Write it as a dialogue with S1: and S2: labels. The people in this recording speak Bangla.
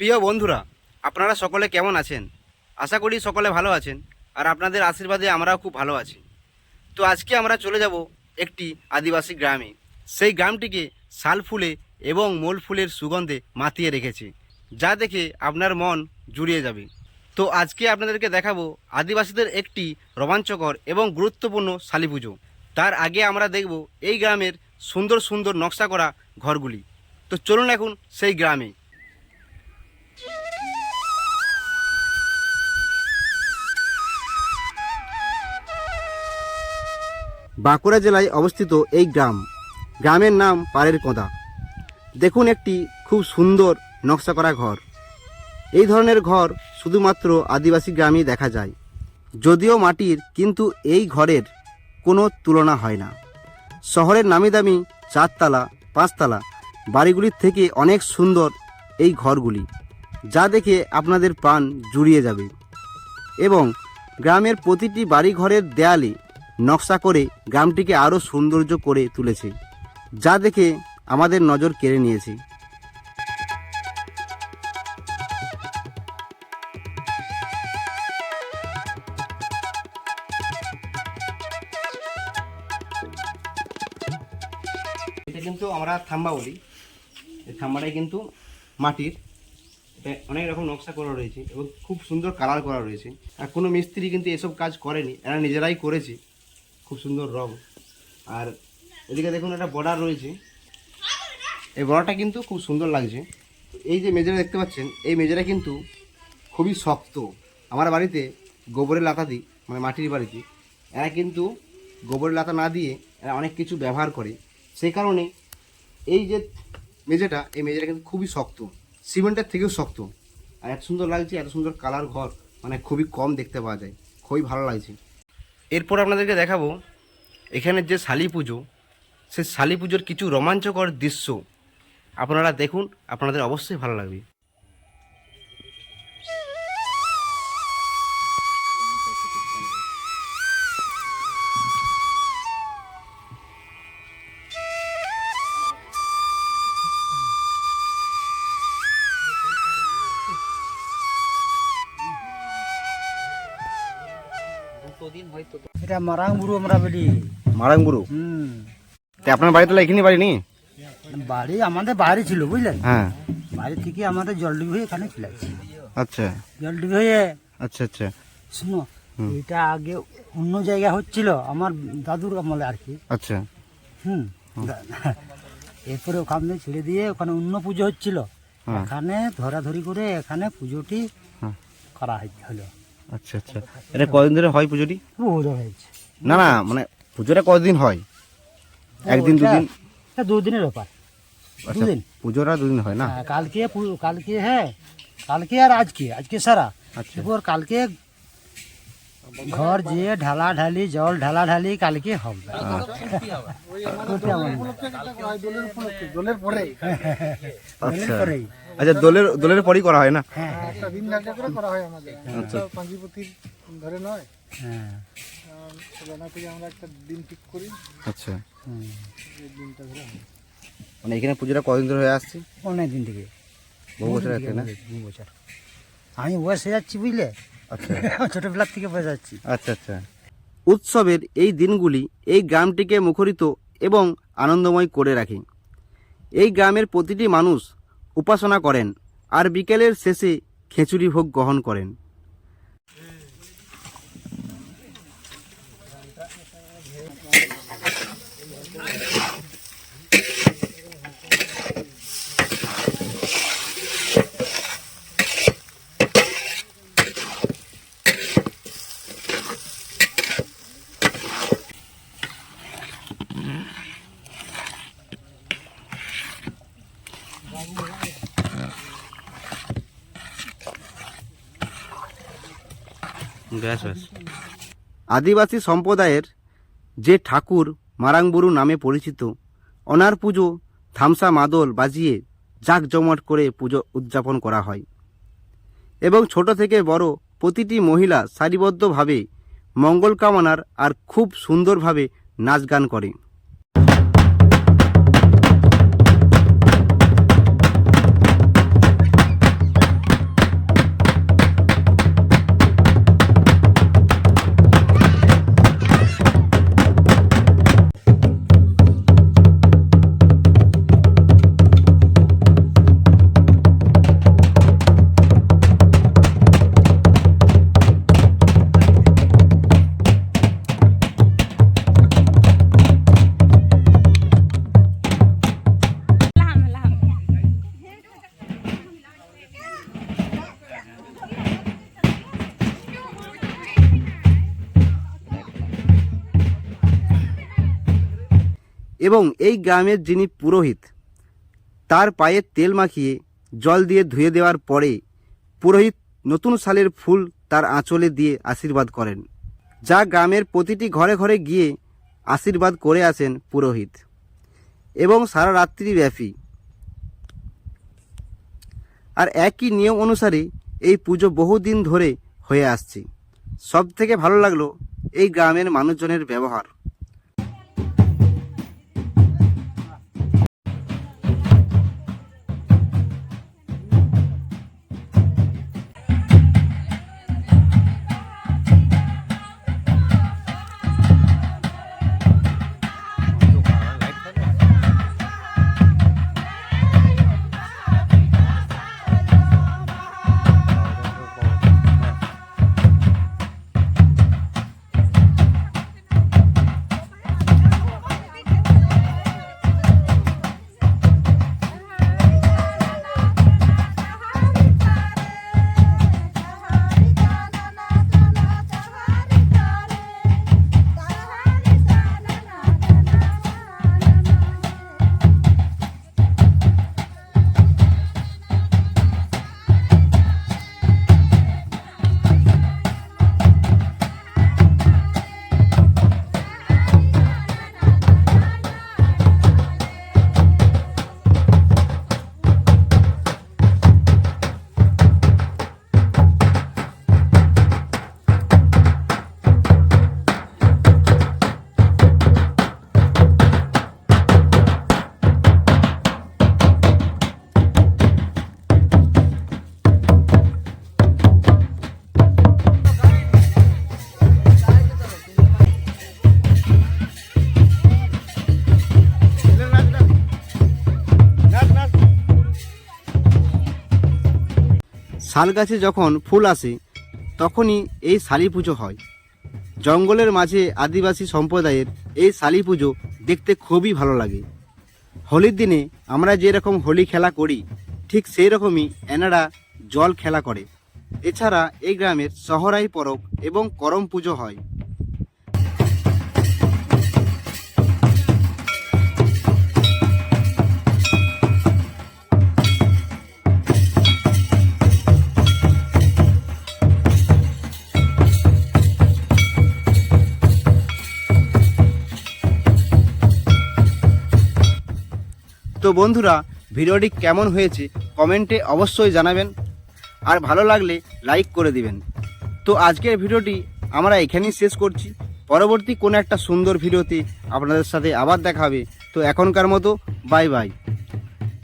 S1: প্রিয় বন্ধুরা, আপনারা সকলে কেমন আছেন? আশা করি সকলে ভালো আছেন, আর আপনাদের আশীর্বাদে আমরাও খুব ভালো আছি। তো আজকে আমরা চলে যাব একটি আদিবাসী গ্রামে। সেই গ্রামটিকে শাল ফুলে এবং মোল ফুলের সুগন্ধে মাতিয়ে রেখেছে, যা দেখে আপনার মন জুড়িয়ে যাবে। তো আজকে আপনাদেরকে দেখাবো আদিবাসীদের একটি রোমাঞ্চকর এবং গুরুত্বপূর্ণ শালী পুজো। তার আগে আমরা দেখব এই গ্রামের সুন্দর সুন্দর নকশা করা ঘরগুলি। তো চলুন এখন সেই গ্রামে। বাঁকুড়া জেলায় অবস্থিত এই গ্রাম, গ্রামের নাম পাড়ের কোঁদা। দেখুন একটি খুব সুন্দর নকশা করা ঘর। এই ধরনের ঘর শুধুমাত্র আদিবাসী গ্রামেই দেখা যায়। যদিও মাটির, কিন্তু এই ঘরের কোনো তুলনা হয় না। শহরের নামি দামি চারতলা, পাঁচতলা বাড়িগুলির থেকে অনেক সুন্দর এই ঘরগুলি, যা দেখে আপনাদের প্রাণ জুড়িয়ে যাবে। এবং গ্রামের প্রতিটি বাড়ি ঘরের দেয়ালে নকশা করে গ্রামটিকে আরও সৌন্দর্য করে তুলেছে, যা দেখে আমাদের নজর কেড়ে নিয়েছে। এটা কিন্তু আমরা থাম্বা বলি। এই থাম্বাটাই কিন্তু মাটির। অনেক রকম নকশা করা রয়েছে এবং খুব সুন্দর কালার করা রয়েছে। আর কোনো মিস্ত্রি কিন্তু এসব কাজ করেনি, এরা নিজেরাই করেছে। খুব সুন্দর রং। আর এদিকে দেখুন একটা বর্ডার রয়েছে। এই বর্ডারটা কিন্তু খুব সুন্দর লাগছে। এই যে মেজেরা দেখতে পাচ্ছেন, এই মেজেরা কিন্তু খুবই শক্ত। আমার বাড়িতে গোবরের লাতা দিই মানে মাটির বাড়িতে, এরা কিন্তু গোবরের লাতা না দিয়ে এরা অনেক কিছু ব্যবহার করে। সেই কারণে এই যে মেঝেটা, এই মেঝেটা কিন্তু খুবই শক্ত। সিমেন্টের থেকেও শক্ত। আর এত সুন্দর লাগছে, এত সুন্দর কালার ঘর মানে খুবই কম দেখতে পাওয়া যায়। খুবই ভালো লাগছে। এরপর আপনাদেরকে দেখাবো, এখানে যে শালি পুজো সে শালি পুজোর কিছু রোমাঞ্চকর দৃশ্য আপনারা দেখুন, আপনাদের অবশ্যই ভালো লাগবে।
S2: এটা মারাং বুড়ো আমরা বলি।
S1: মারাংবুরু?
S2: হুম।
S1: তা আপনার বাড়ি তাহলে এখানে বাড়ি নেই
S2: বাড়ি আমাদের বাইরে ছিল বুঝলেন?
S1: হ্যাঁ।
S2: বাড়ি থেকে আমাদের জলডিবি হয়ে এখানে চলে আসছি।
S1: আচ্ছা।
S2: জলডিবি হয়ে
S1: আচ্ছা আচ্ছা।
S2: শুনো এটা আগে অন্য জায়গা হচ্ছিল আমার দাদুর আমলে আর কি।
S1: আচ্ছা।
S2: হুম। এরপরে ওখানে ছেড়ে দিয়ে ওখানে অন্য পুজো হচ্ছিল।
S1: হ্যাঁ।
S2: এখানে ধরাধরি করে এখানে পুজোটি
S1: হ্যাঁ।
S2: করা হলো।
S1: আচ্ছা আচ্ছা। এটা কদিন ধরে হয় পুজোটি? না না মানে পুজোটা কতদিন হয়? একদিন দুদিন?
S2: দুদিনের ব্যাপার।
S1: আচ্ছা
S2: দুদিন।
S1: পুজোটা দুদিন হয় না?
S2: হ্যাঁ, কালকে কালকে হ্যাঁ কালকে আর আজকে আজকে সারা।
S1: আচ্ছা।
S2: এরপর কালকে ঘর যে ঢালা ঢালি জল ঢালা ঢালি কালকে হবে।
S1: আচ্ছা।
S2: পরেই।
S1: আচ্ছা দোলের দোলের পরই করা হয় না?
S2: হ্যাঁ
S3: একটা দিন ধার্য করে করা হয় আমাদের।
S1: আচ্ছা
S3: পাঞ্জিপতির ধরে নয়।
S2: হ্যাঁ।
S3: আহ, সেখানে আমরা একটা দিন ঠিক করি।
S1: আচ্ছা।
S3: দিনটা ধরে
S1: মানে এখানে পুজোটা কদিন ধরে হয়ে আসছে?
S2: অনেক দিন থেকে।
S1: বহু বছর আছে না?
S2: দু বছর। আমি বয়সে যাচ্ছি বুঝলে?
S1: আচ্ছা।
S2: ছোটবেলার থেকে বয়স যাচ্ছি।
S1: আচ্ছা আচ্ছা। উৎসবের এই দিনগুলি এই গ্রামটিকে মুখরিত এবং আনন্দময় করে রাখে। এই গ্রামের প্রতিটি মানুষ উপাসনা করেন আর বিকেলের শেষে খিচুড়ি ভোগ গ্রহণ করেন। আদিবাসী সম্প্রদায়ের যে ঠাকুর মারাংবুরু নামে পরিচিত, অনার পুজো থামসা মাদল বাজিয়ে জাঁকজমট করে পুজো উদযাপন করা হয়। এবং ছোট থেকে বড় প্রতিটি মহিলা সারিবদ্ধভাবে মঙ্গল কামনার আর খুব সুন্দরভাবে নাচ গান করে। এবং এই গ্রামের যিনি পুরোহিত, তার পায়ে তেল মাখিয়ে জল দিয়ে ধুয়ে দেওয়ার পরে পুরোহিত নতুন সালের ফুল তার আঁচলে দিয়ে আশীর্বাদ করেন, যা গ্রামের প্রতিটি ঘরে ঘরে গিয়ে আশীর্বাদ করে আসেন পুরোহিত এবং সারা রাত্রি ব্যাপী। আর একই নিয়ম অনুসারে এই পুজো বহুদিন ধরে হয়ে আসছে। সব থেকে ভালো লাগল এই গ্রামের মানুষজনের ব্যবহার। শাল গাছে যখন ফুল আসে, তখনই এই শালি পুজো হয়। জঙ্গলের মাঝে আদিবাসী সম্প্রদায়ের এই শালি পুজো দেখতে খুবই ভালো লাগে। হোলির দিনে আমরা যেরকম হোলি খেলা করি, ঠিক সেই রকমই এনারা জল খেলা করে। এছাড়া এই গ্রামের সহরাই পরব এবং করম পুজো হয়। তো বন্ধুরা, ভিডিওটি কেমন হয়েছে কমেন্টে অবশ্যই জানাবেন। আর ভালো লাগলে লাইক করে দিবেন। তো আজকের ভিডিওটি আমরা এখানেই শেষ করছি। পরবর্তী কোনো একটা সুন্দর ভিডিওতে আপনাদের সাথে আবার দেখাবে তো এখনকার মতো, বাই বাই।